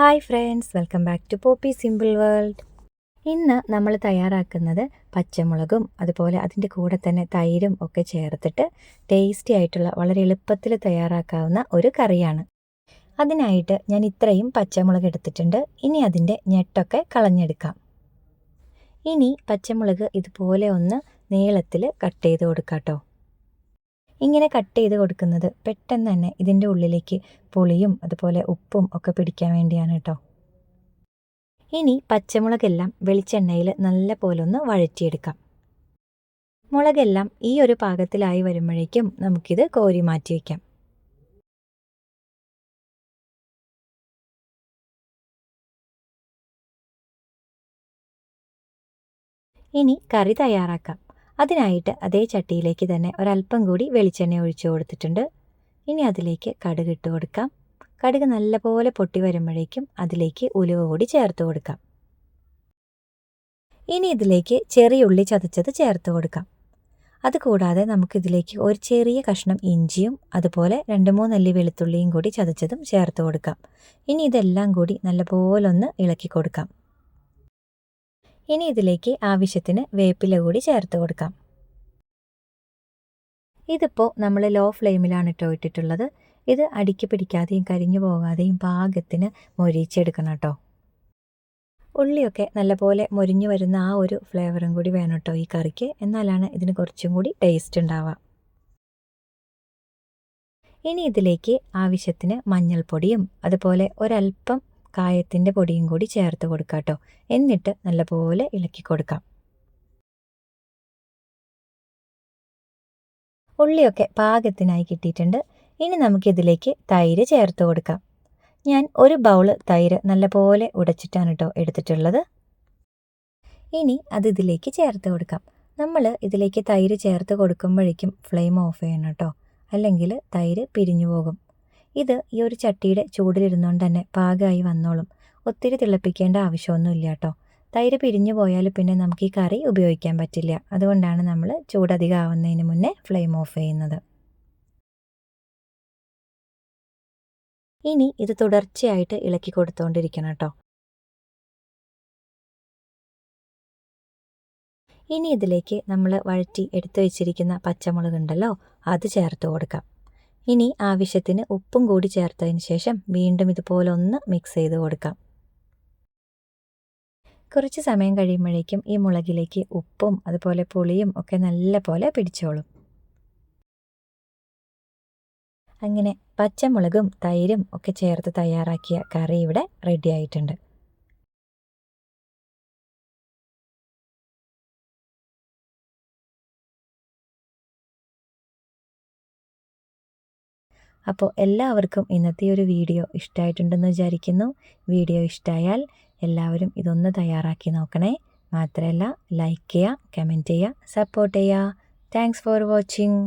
Hi friends welcome back to Poppy simple world. ഇന്ന് നമ്മൾ തയ്യാറാക്കുന്നത് പച്ചമുളകും അതുപോലെ അതിന്റെ കൂടെ തന്നെ തൈരും ഒക്കെ ചേർത്തിട്ട് ടേസ്റ്റി ആയിട്ടുള്ള വളരെ എളുപ്പത്തിൽ തയ്യാറാക്കാവുന്ന ഒരു കറിയാണ്. അതിനായിട്ട് ഞാൻ ഇത്രയും പച്ചമുളക് എടുത്തിട്ടുണ്ട്. ഇനി അതിന്റെ ഞെട്ടൊക്കെ കളഞ്ഞെടുക്കാം. ഇനി പച്ചമുളക് ഇതുപോലെ ഒന്ന് നീളത്തിൽ കട്ട് ചെയ്ത് കൊടുക്കാം കേട്ടോ. ഇങ്ങനെ കട്ട് ചെയ്ത് കൊടുക്കുന്നത് പെട്ടെന്ന് തന്നെ ഇതിന്റെ ഉള്ളിലേക്ക് പുളിയും അതുപോലെ ഉപ്പും ഒക്കെ പിടിക്കാൻ വേണ്ടിയാണ് കേട്ടോ. ഇനി പച്ചമുളകെല്ലാം വെളിച്ചെണ്ണയിൽ നല്ല പോലെ ഒന്ന് വഴറ്റിയെടുക്കാം. മുളകെല്ലാം ഈ ഒരു പാകത്തിലായി വരുമ്പോഴേക്കും നമുക്കിത് കോരി മാറ്റി വയ്ക്കാം. ഇനി കറി തയ്യാറാക്കാം. അതിനായിട്ട് അതേ ചട്ടിയിലേക്ക് തന്നെ ഒരല്പം കൂടി വെളിച്ചെണ്ണ ഒഴിച്ചു കൊടുത്തിട്ടുണ്ട്. ഇനി അതിലേക്ക് കടുക് ഇട്ട് കൊടുക്കാം. കടുക് നല്ലപോലെ പൊട്ടി വരുമ്പോഴേക്കും അതിലേക്ക് ഉലുവ കൂടി ചേർത്ത് കൊടുക്കാം. ഇനി ഇതിലേക്ക് ചെറിയ ഉള്ളി ചതച്ചത് ചേർത്ത് കൊടുക്കാം. അതുകൂടാതെ നമുക്കിതിലേക്ക് ഒരു ചെറിയ കഷ്ണം ഇഞ്ചിയും അതുപോലെ രണ്ട് മൂന്നല്ലി വെളുത്തുള്ളിയും കൂടി ചതച്ചതും ചേർത്ത് കൊടുക്കാം. ഇനി ഇതെല്ലാം കൂടി നല്ലപോലൊന്ന് ഇളക്കി കൊടുക്കാം. ഇനി ഇതിലേക്ക് ആവശ്യത്തിന് വേപ്പില കൂടി ചേർത്ത് കൊടുക്കാം. ഇതിപ്പോൾ നമ്മൾ ലോ ഫ്ലെയിമിലാണ് ഇട്ടോ ഇട്ടിട്ടുള്ളത്. ഇത് അടിക്ക് പിടിക്കാതെയും കരിഞ്ഞു പോകാതെയും പാകത്തിന് മൊരിച്ചെടുക്കണം കേട്ടോ ഉള്ളിയൊക്കെ നല്ലപോലെ മൊരിഞ്ഞു വരുന്ന ആ ഒരു ഫ്ലേവറും കൂടി വേണം കേട്ടോ ഈ കറിക്ക്. എന്നാലാണ് ഇതിന് കുറച്ചും കൂടി ടേസ്റ്റ് ഉണ്ടാവുക. ഇനി ഇതിലേക്ക് ആവശ്യത്തിന് മഞ്ഞൾപ്പൊടിയും അതുപോലെ ഒരല്പം കായത്തിന്റെ പൊടിയും കൂടി ചേർത്ത് കൊടുക്കാം കേട്ടോ. എന്നിട്ട് നല്ലപോലെ ഇളക്കി കൊടുക്കാം. ഉള്ളിയൊക്കെ പാകത്തിനായി കിട്ടിയിട്ടുണ്ട്. ഇനി നമുക്കിതിലേക്ക് തൈര് ചേർത്ത് കൊടുക്കാം. ഞാൻ ഒരു ബൗൾ തൈര് നല്ലപോലെ ഉടച്ചിട്ടാണ് കേട്ടോ എടുത്തിട്ടുള്ളത്. ഇനി അത് ഇതിലേക്ക് ചേർത്ത് കൊടുക്കാം. നമ്മൾ ഇതിലേക്ക് തൈര് ചേർത്ത് കൊടുക്കുമ്പോഴേക്കും ഫ്ലെയിം ഓഫ് ചെയ്യണം കേട്ടോ. അല്ലെങ്കിൽ തൈര് പിരിഞ്ഞു പോകും. ഇത് ഈ ഒരു ചട്ടിയുടെ ചൂടിലിരുന്നുകൊണ്ട് തന്നെ പാകമായി വന്നോളും. ഒത്തിരി തിളപ്പിക്കേണ്ട ആവശ്യമൊന്നുമില്ല കേട്ടോ തൈര് പിരിഞ്ഞു പോയാൽ പിന്നെ നമുക്ക് ഈ കറി ഉപയോഗിക്കാൻ പറ്റില്ല. അതുകൊണ്ടാണ് നമ്മൾ ചൂടധികം ആവുന്നതിന് മുന്നേ ഫ്ലെയിം ഓഫ് ചെയ്യുന്നത്. ഇനി ഇത് തുടർച്ചയായിട്ട് ഇളക്കി കൊടുത്തുകൊണ്ടിരിക്കണം കേട്ടോ. ഇനി ഇതിലേക്ക് നമ്മൾ വഴറ്റി എടുത്തു വെച്ചിരിക്കുന്ന പച്ചമുളക് ഉണ്ടല്ലോ അത് ചേർത്ത് കൊടുക്കാം. ഇനി ആവശ്യത്തിന് ഉപ്പും കൂടി ചേർത്തതിന് ശേഷം വീണ്ടും ഇതുപോലെ ഒന്ന് മിക്സ് ചെയ്ത് കൊടുക്കാം. കുറച്ച് സമയം കഴിയുമ്പോഴേക്കും ഈ മുളകിലേക്ക് ഉപ്പും അതുപോലെ പുളിയും ഒക്കെ നല്ല പോലെ പിടിച്ചോളും. അങ്ങനെ പച്ചമുളകും തൈരും ഒക്കെ ചേർത്ത് തയ്യാറാക്കിയ കറി ഇവിടെ റെഡി ആയിട്ടുണ്ട്. അപ്പോൾ എല്ലാവർക്കും ഇന്നത്തെ ഒരു വീഡിയോ ഇഷ്ടമായിട്ടുണ്ടെന്ന് വിചാരിക്കുന്നു. വീഡിയോ ഇഷ്ടമായാൽ എല്ലാവരും ഇതൊന്ന് തയ്യാറാക്കി നോക്കണേ. മാത്രമല്ല ലൈക്ക് ചെയ്യുക കമന്റ് ചെയ്യുക സപ്പോർട്ട് ചെയ്യുക. Thanks for watching